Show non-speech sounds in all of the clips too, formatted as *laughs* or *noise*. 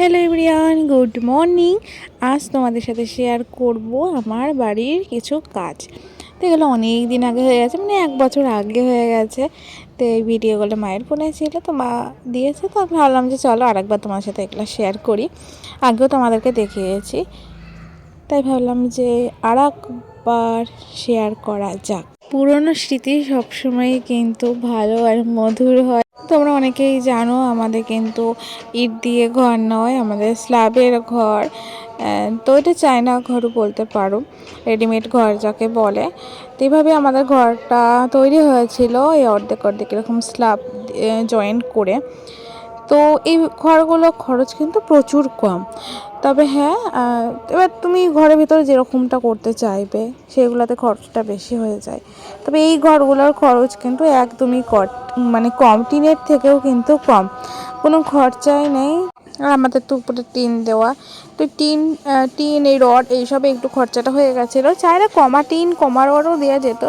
Hello everyone good morning. আজ তোমাদের সাথে শেয়ার করব আমার বাড়ির কিছু কাজ। তো এগুলো অনেক দিন আগে হয়ে গেছে মানে এক বছর আগে হয়ে গেছে। তো এই ভিডিওগুলো মায়ের ফোনে ছিল, তো মা দিয়েছে, তো আমি ভাবলাম যে চলো আরেকবার তোমার সাথে এগুলো শেয়ার করি। আগেও তোমাদেরকে দেখিয়েছি। তাই ভাবলাম যে আর একবার শেয়ার করা যাক। পুরনো স্মৃতি সবসময় কিন্তু ভালো আর মধুর হয়। তোমরা অনেকেই জানো আমাদের কিন্তু ইট দিয়ে ঘর নয়, আমাদের স্ল্যাবের ঘর। তো এটা চায়না ঘরও বলতে পারো রেডিমেড ঘর যাকে বলে। তো এইভাবে আমাদের ঘরটা তৈরি হয়েছিল এই অর্ধেক অর্ধেক এরকম স্ল্যাব জয়েন্ট করে। তো এই ঘরগুলো খরচ কিন্তু প্রচুর কম। তবে হ্যাঁ এবার তুমি ঘরের ভিতরে যেরকমটা করতে চাইবে, সেগুলোতে খরচটা বেশি হয়ে যায়। তবে এই ঘরগুলোর খরচ কিন্তু একদমই কট মানে কম টিনের থেকেও কিন্তু কম। কোনো খরচাই নেই। আর আমাদের তো উপরে টিন দেওয়া। তো টিন টিন, এই রড, এইসবে একটু খরচাটা হয়ে গেছিল। চাইলে কমা টিন, কমা রডও দেওয়া যেত।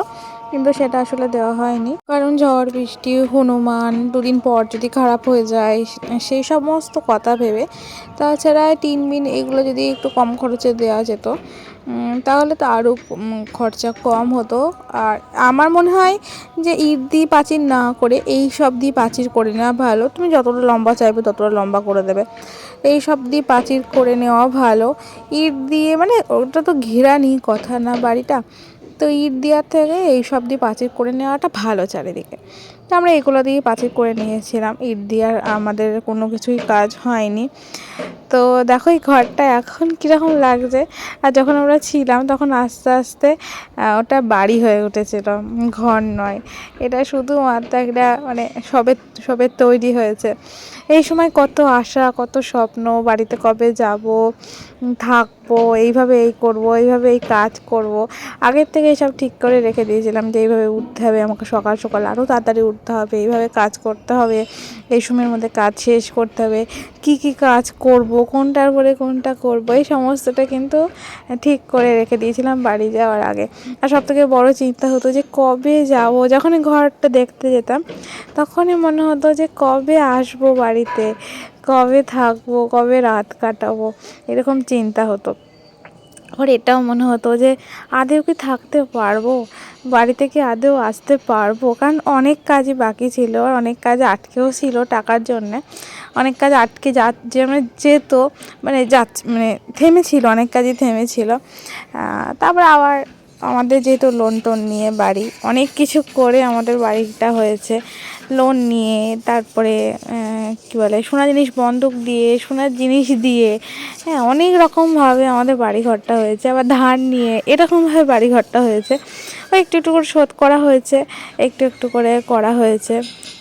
কিন্তু সেটা আসলে দেওয়া হয়নি। কারণ ঝড়, বৃষ্টি, হনুমান দুদিন পর যদি খারাপ হয়ে যায়, সেই সমস্ত কথা ভেবে। তাছাড়া টিন বিন এগুলো যদি একটু কম খরচে দেওয়া যেত তাহলে তো আরও খরচা কম হতো। আর আমার মনে হয় যে ইট দিয়ে পাঁচির না করে, এই সব দিয়ে পাঁচির করে নেওয়া ভালো। তুমি যতটা লম্বা চাইবে ততটা লম্বা করে দেবে। এই সব দিয়ে পাঁচির করে নেওয়া ভালো। ইট দিয়ে মানে ওটা তো ঘেরা ঘেরানি কথা না বাড়িটা। তো ইট দেওয়ার থেকে এই সব দিয়ে পাচির করে নেওয়াটা ভালো চারিদিকে। তো আমরা এগুলো দিয়ে পাচির করে নিয়েছিলাম। ইট দেওয়ার আমাদের কোনো কিছুই কাজ হয়নি। তো দেখো এই ঘরটা এখন কীরকম লাগছে। আর যখন আমরা ছিলাম তখন আস্তে আস্তে ওটা বাড়ি হয়ে উঠেছিল, ঘর নয়। এটা শুধুমাত্র একটা মানে সবে সবে তৈরি হয়েছে। এই সময় কত আশা, কত স্বপ্ন, বাড়িতে কবে যাব, থাকব, এইভাবে এই করব, এইভাবে এই কাজ করব। আগের থেকে সব ঠিক করে রেখে দিয়েছিলাম যে এইভাবে উঠতে হবে, আমাকে সকাল সকাল আরও তাড়াতাড়ি উঠতে হবে, এইভাবে কাজ করতে হবে, এই সময়ের মধ্যে কাজ শেষ করতে হবে, কি কি কাজ করব কোনটার পরে কোনটা করব, এই সমস্তটা কিন্তু ঠিক করে রেখে দিয়েছিলাম বাড়ি যাওয়ার আগে। আর সব থেকে বড়ো চিন্তা হতো যে কবে যাব? যখনই ঘরটা দেখতে যেতাম, তখনই মনে হতো যে কবে আসব বাড়িতে? কবে থাকব? কবে রাত কাটাবো? এরকম চিন্তা হতো। আবার এটাও মনে হতো যে আদেও কি থাকতে পারব? বাড়িতে কি আদেও আসতে পারব? কারণ অনেক কাজই বাকি ছিল, আর অনেক কাজ আটকেও ছিল টাকার জন্যে। অনেক কাজ আটকে যা যে মানে যেত মানে যাচ্ছে মানে থেমেছিল, অনেক কাজই থেমেছিল। তারপর আবার আমাদের যেহেতু লোন টোন নিয়ে বাড়ি, অনেক কিছু করে আমাদের বাড়িটা হয়েছে। লোন নিয়ে, তারপরে কী বলে সোনা জিনিস বন্ধক দিয়ে, সোনার জিনিস দিয়ে হ্যাঁ অনেক রকমভাবে আমাদের বাড়িঘরটা হয়েছে। আবার ধার নিয়ে, এরকমভাবে বাড়িঘরটা হয়েছে। ওই একটু একটু করে শোধ করা হয়েছে, একটু একটু করে করা হয়েছে।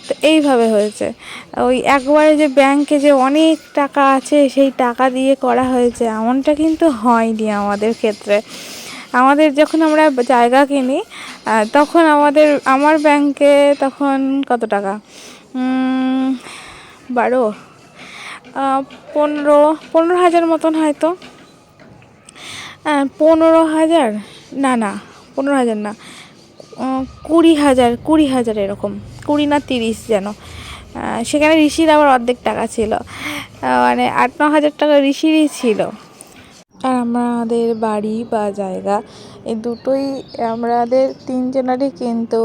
তো এইভাবে হয়েছে। ওই একবারে যে ব্যাংকে যে অনেক টাকা আছে, সেই টাকা দিয়ে করা হয়েছে, এমনটা কিন্তু হয়নি আমাদের ক্ষেত্রে। আমাদের যখন আমরা জায়গা কিনি তখন আমাদের, আমার ব্যাংকে তখন কত টাকা? বারো পনেরো পনেরো হাজার মতন হয়তো। পনেরো হাজার? না না, পনেরো হাজার না। কুড়ি হাজার কুড়ি হাজার এরকম, কুড়ি না তিরিশ যেন। সেখানে ঋষির আবার অর্ধেক টাকা ছিল। মানে আট, ন হাজার টাকা ঋষিরই ছিল। আমাদের বাড়ি বা জায়গা, এই দুটোই আমাদের তিনজনেরই কিন্তু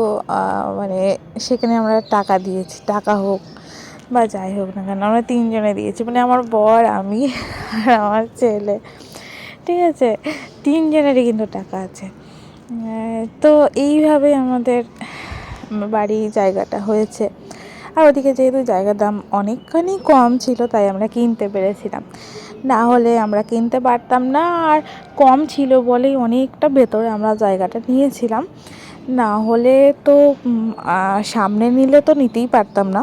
মানে সেখানে আমরা টাকা দিয়েছি, টাকা হোক বা যাই হোক না কেন, আমরা তিনজনে দিয়েছি। মানে আমার বর, আমি আর আমার ছেলে, ঠিক আছে? তিনজনেরই কিন্তু টাকা আছে। তো এইভাবে আমাদের বাড়ি জায়গাটা হয়েছে। আর ওদিকে যেহেতু জায়গার দাম অনেকখানি কম ছিল, তাই আমরা কিনতে পেরেছিলাম। না হলে আমরা কিনতে পারতাম না। আর কম ছিল বলেই অনেকটা ভেতরে আমরা জায়গাটা নিয়েছিলাম। না হলে তো সামনে নিলে তো নিতেই পারতাম না।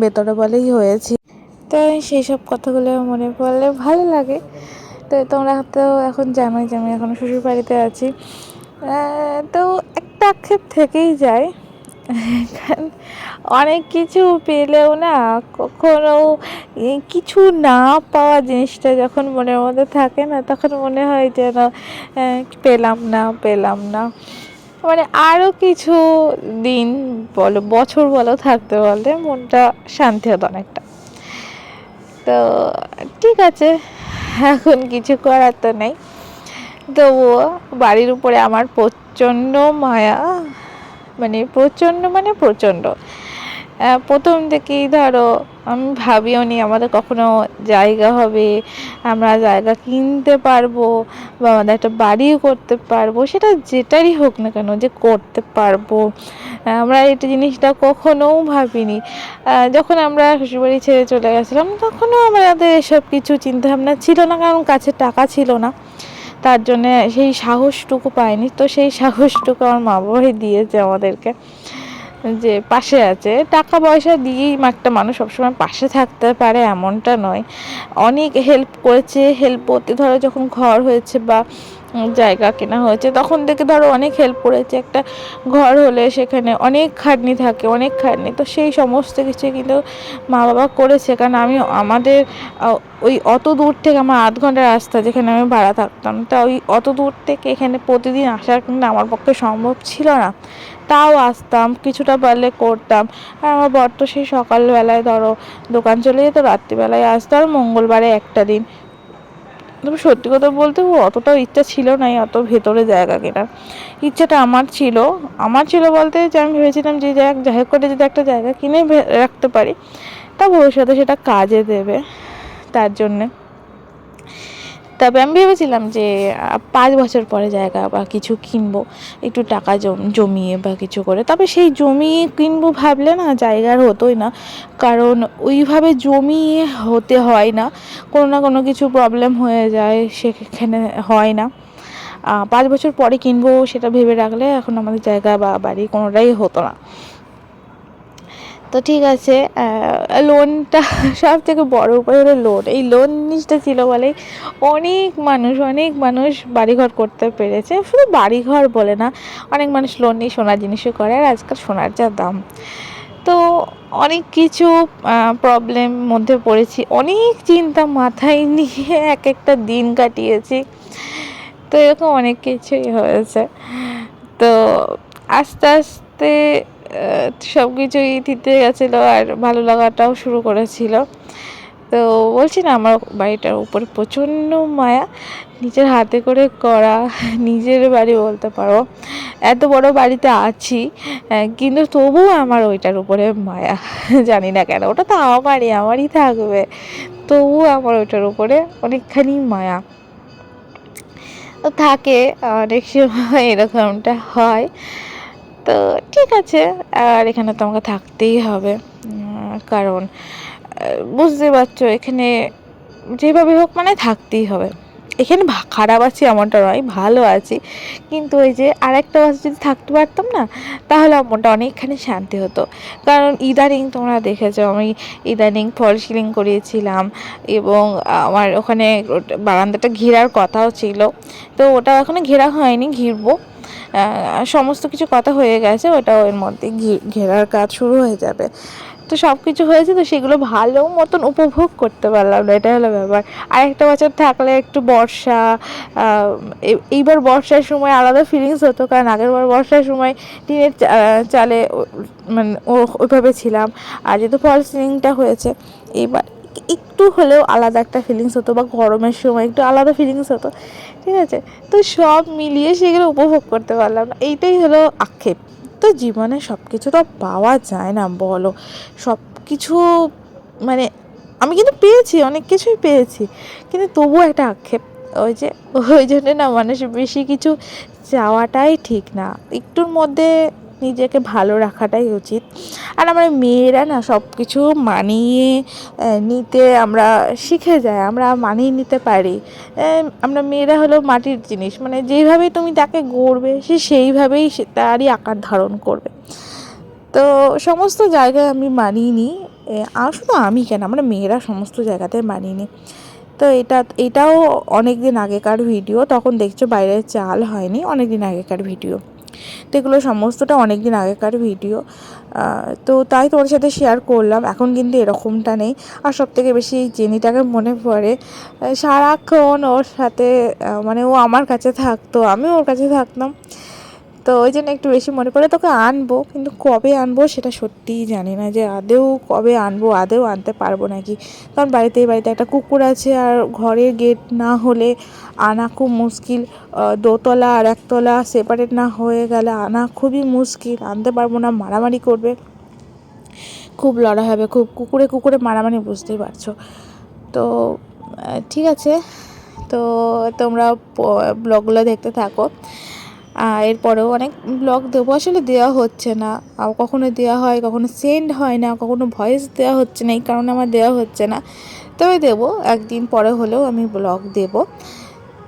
ভেতরে বলেই হয়েছে। তো সেই সব কথাগুলো মনে পড়লে ভালো লাগে। তো তোমরা তো এখন জানোই যে আমি এখন শ্বশুর বাড়িতে আছি তো একটা আক্ষেপ থেকেই যায়। কারণ অনেক কিছু পেলেও না কখনো কিছু না পাওয়া জিনিসটা যখন মনের মধ্যে থাকে না, তখন মনে হয় যেন পেলাম না পেলাম না। মানে আরও কিছু দিন বলো, বছর বলো থাকতে বললে মনটা শান্তি হতো অনেকটা। তো ঠিক আছে, এখন কিছু করার তো নেই। তবুও বাড়ির উপরে আমার প্রচণ্ড মায়া মানে প্রচণ্ড মানে প্রচণ্ড। প্রথম থেকেই ধরো, আমি ভাবিও নি আমাদের কখনো জায়গা হবে, আমরা জায়গা কিনতে পারব বা আমাদের একটা বাড়িও করতে পারব, সেটা যেটারই হোক না কেন যে করতে পারব। আমরা এটা জিনিসটা কখনোও ভাবিনি। যখন আমরা শ্বশুরবাড়ি ছেড়ে চলে গেছিলাম, তখনও আমাদের এসব কিছু চিন্তাভাবনা ছিল না, কারণ কাছে টাকা ছিল না। তার জন্যে সেই সাহসটুকু পাইনি, তো সেই সাহসটুকু আমার মা বাবাই দিয়েছে আমাদেরকে। যে পাশে আছে, টাকা পয়সা দিয়েই একটা মানুষ সবসময় পাশে থাকতে পারে এমনটা নয়। অনেক হেল্প করেছে হেল্প করতে ধরো যখন ঘর হয়েছে বা জায়গা কেনা হয়েছে। তখন থেকে ধরো অনেক হেল্প করেছে। একটা ঘর হলে সেখানে অনেক খাটনি থাকে, অনেক খাটনি। তো সেই সমস্ত কিছু কিন্তু মা বাবা করেছে। কারণ আমি, আমাদের ওই অত দূর থেকে আমার আধ ঘণ্টার রাস্তা যেখানে আমি ভাড়া থাকতাম, তা ওই অত দূর থেকে এখানে প্রতিদিন আসার কিন্তু আমার পক্ষে সম্ভব ছিল না। তাও আসতাম, কিছুটা পারলে করতাম। আর আমার বর তো সেই সকালবেলায় ধরো দোকান চলে যেত, রাত্রিবেলায় আসতো। আর মঙ্গলবারে একটা দিন তবে সত্যি কথা বলতে ও অতটাও ইচ্ছা ছিল না অত ভেতরে জায়গা কেনার। ইচ্ছাটা আমার ছিল। আমার ছিল বলতে যে আমি ভেবেছিলাম যে যাই হোক করে যদি একটা জায়গা কিনে রাখতে পারি, তা ভবিষ্যতে সেটা কাজে দেবে, তার জন্যে। তবে আমি ভেবেছিলাম যে পাঁচ বছর পরে জায়গা বা কিছু কিনবো, একটু টাকা জম- জমিয়ে বা কিছু করে। তবে সেই জমিয়ে কিনবো ভাবলে না জায়গার হতোই না। কারণ ওইভাবে জমিয়ে হতে হয় না। কোনো না কোনো কিছু প্রবলেম হয়ে যায়, সেখানে হয় না। পাঁচ বছর পরে কিনবো সেটা ভেবে রাখলে এখন আমাদের জায়গা বা বাড়ি কোনোটাই হতো না। তো ঠিক আছে লোনটা *laughs* সব থেকে বড় উপায় হলো লোন এই লোন জিনিসটা ছিল বলেই অনেক মানুষ অনেক মানুষ বাড়িঘর করতে পেরেছে। শুধু বাড়িঘর বলে না, অনেক মানুষ লোন নিয়ে সোনার জিনিসও করে আর আজকাল সোনার যা দাম। তো অনেক কিছু প্রবলেম মধ্যে পড়েছি। অনেক চিন্তা মাথায় *laughs* নিয়ে এক একটা দিন কাটিয়েছি। তো এরকম অনেক কিছুই হয়েছে। তো আস্তে আস্তে সব কিছুই দিতে গেছিল আর ভালো লাগাটাও শুরু করেছিল। তো বলছি না, আমার বাড়িটার উপর প্রচণ্ড মায়া। নিজের হাতে করে করা, নিজের বাড়ি বলতে পারো। এত বড় বাড়িতে আছি কিন্তু তবুও আমার ওইটার উপরে মায়া। জানি না কেন, ওটা তো আমারই আমারই থাকবে। তবুও আমার ওইটার উপরে অনেকখানি মায়া। থাকে অনেক সময় এরকমটা হয়। তো ঠিক আছে, আর এখানে তো আমাকে থাকতেই হবে। কারণ বুঝতে পারছ, এখানে যেভাবে হোক মানে থাকতেই হবে। এখানে খারাপ আছি এমনটা নয়, ভালো আছি। কিন্তু ওই যে আরেকটা বছর যদি থাকতে পারতাম না, তাহলে আমার মনটা অনেকখানি শান্তি হতো। কারণ ইদানিং তোমরা দেখেছ, আমি ইদানিং ফল সিলিং করিয়েছিলাম এবং আমার ওখানে বারান্দাটা ঘেরার কথাও ছিল। তো ওটা এখনও ঘেরা হয়নি, ঘিরবো। সমস্ত কিছু কথা হয়ে গেছে, ওটা ওর মধ্যে ঘেরার কাজ শুরু হয়ে যাবে। তো সব কিছু হয়েছে, তো সেগুলো ভালো মতন উপভোগ করতে পারলাম না এটা হলো ব্যাপার। আর একটা বছর থাকলে একটু বর্ষা এইবার বর্ষার সময় আলাদা ফিলিংস হতো, কারণ আগের বার বর্ষার সময় টিনের চালে মানে ওইভাবে ছিলাম। আর যেহেতু ফল সিলিংটা হয়েছে, এইবার একটু হলেও আলাদা একটা ফিলিংস হতো বা গরমের সময় একটু আলাদা ফিলিংস হতো, ঠিক আছে? তো সব মিলিয়ে সেগুলো উপভোগ করতে পারলাম না। এইটাই হলো আক্ষেপ। তো জীবনে সব কিছু তো পাওয়া যায় না বলো। সব কিছু মানে আমি কিন্তু পেয়েছি, অনেক কিছুই পেয়েছি। কিন্তু তবুও একটা আক্ষেপ, ওই যে, ওই জন্য না মানুষ বেশি কিছু চাওয়াটাই ঠিক না। একটুর মধ্যে নিজেকে ভালো রাখাটাই উচিত। আর আমরা মেয়েরা না সব কিছু মানিয়ে নিতে আমরা শিখে যাই, আমরা মানিয়ে নিতে পারি। আমরা মেয়েরা হলো মাটির জিনিস মানে যেইভাবে তুমি তাকে গড়বে, সে সেইভাবেই সে তারই আকার ধারণ করবে। তো সমস্ত জায়গায় আমি মানিয়ে নিই আর শুধু আমি কেন, আমরা মেয়েরা সমস্ত জায়গাতে মানিয়ে নিই। তো এটা, এটাও অনেক দিন আগেকার ভিডিও, তখন দেখছ বাইরে চাল হয়নি অনেক দিন আগেকার ভিডিও। তো এগুলো সমস্তটা অনেক দিন আগেকার ভিডিও। তো তাই তোমার সাথে শেয়ার করলাম। এখন কিন্তু এরকমটা নেই। আর সব থেকে বেশি জেনিটাকে মনে পড়ে সারাক্ষণ ওর সাথে মানে ও আমার কাছে থাকতো আমি ওর কাছে থাকতাম। তো ওই জন্য একটু বেশি মনে পড়ে। তোকে আনব, কিন্তু কবে আনব সেটা সত্যিই জানি না যে আদেও কবে আনব আদেও আনতে পারব নাকি। কারণ বাড়িতে বাড়িতে একটা কুকুর আছে আর ঘরের গেট না হলে আনা খুব মুশকিল। দোতলা আর একতলা সেপারেট না হয়ে গেলে আনা খুবই মুশকিল। আনতে পারব না, মারামারি করবে। খুব লড়াই হবে, খুব কুকুরে কুকুরে মারামারি বুঝতেই পারছ। তো ঠিক আছে। তো তোমরা ব্লগগুলো দেখতে থাকো। এরপরেও অনেক ব্লগ দেবো। আসলে দেওয়া হচ্ছে না। কখনো দেওয়া হয়, কখনো সেন্ড হয় না, কখনো ভয়েস দেওয়া হচ্ছে না, এই কারণে আমার দেওয়া হচ্ছে না। তবে দেবো, একদিন পরে হলেও আমি ব্লগ দেব।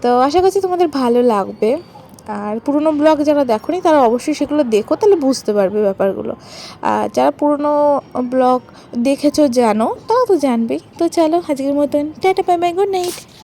তো আশা করছি তোমাদের ভালো লাগবে। আর পুরনো ব্লগ যারা দেখোনি, তারা অবশ্যই সেগুলো দেখো, তাহলে বুঝতে পারবে ব্যাপারগুলো। আর যারা পুরনো ব্লগ দেখেছ, জানো, তারা তো জানবেই। তো চলো, আজকের মতন, tata bye bye good night